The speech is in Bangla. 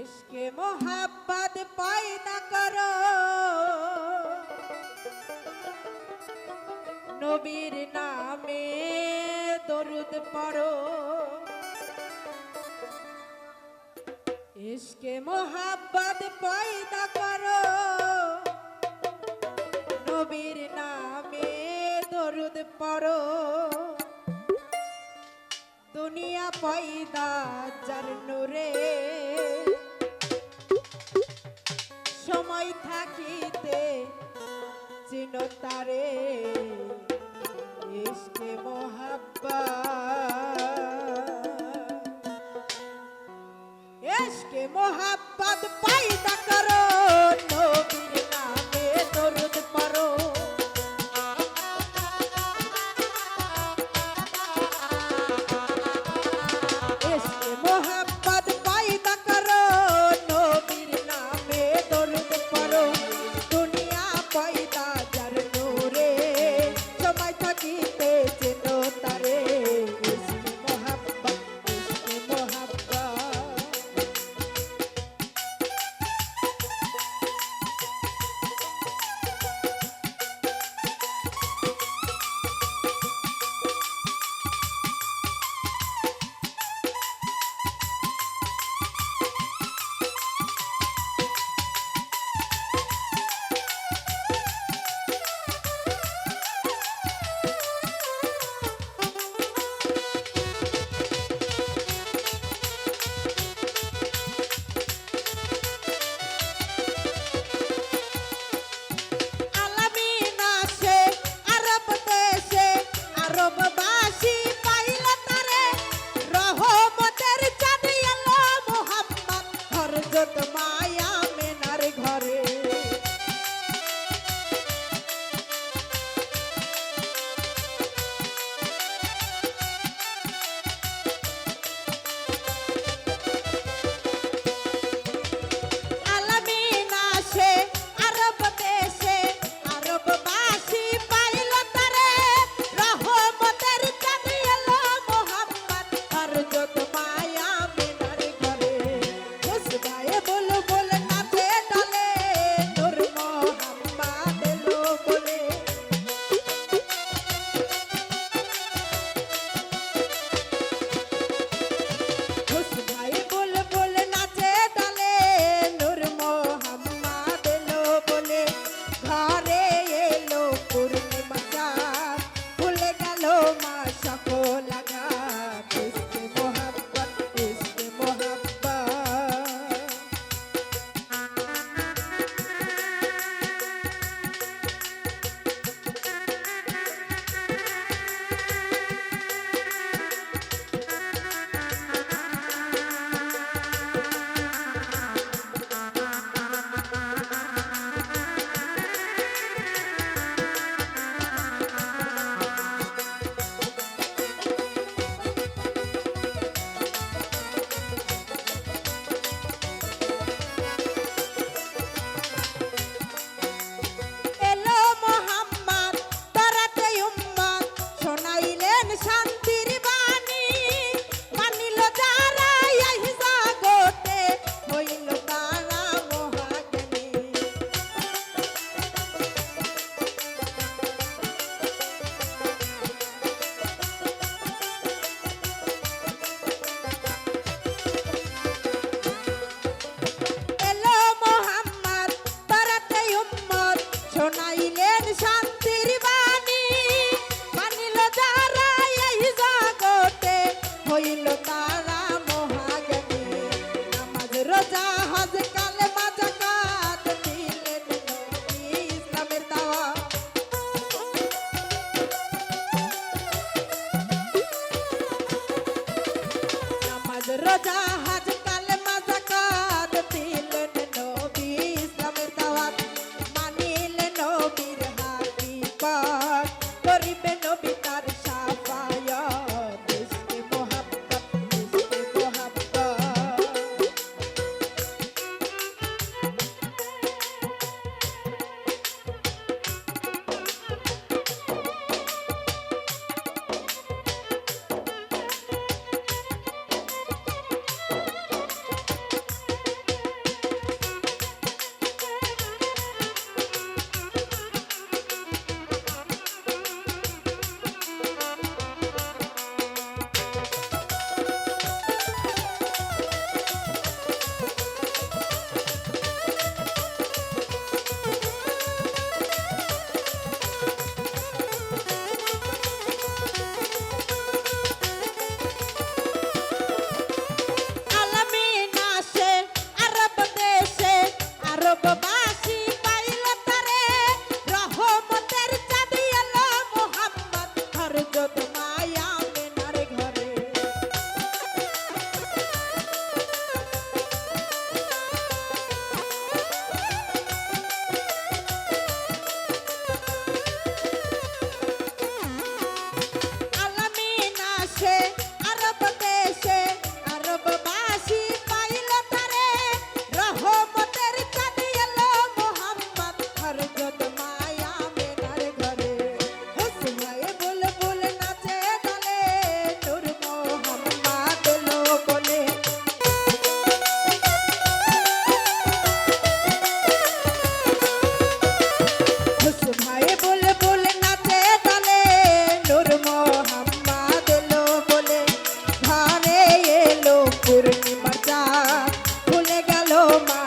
ইশকে মোহাব্বত পয়দা করো। নবীর নামে দরুদ পড়ো। ইশকে মোহাব্বত পয়দা করো। নবীর নামে দরুদ পড়ো। দুনিয়া পয়দা নূরে সময় থাকিতে চিনতারে ইশকে মোহাব্বা ইশকে মোহাব্বত পয়দা করো। আশা I die. my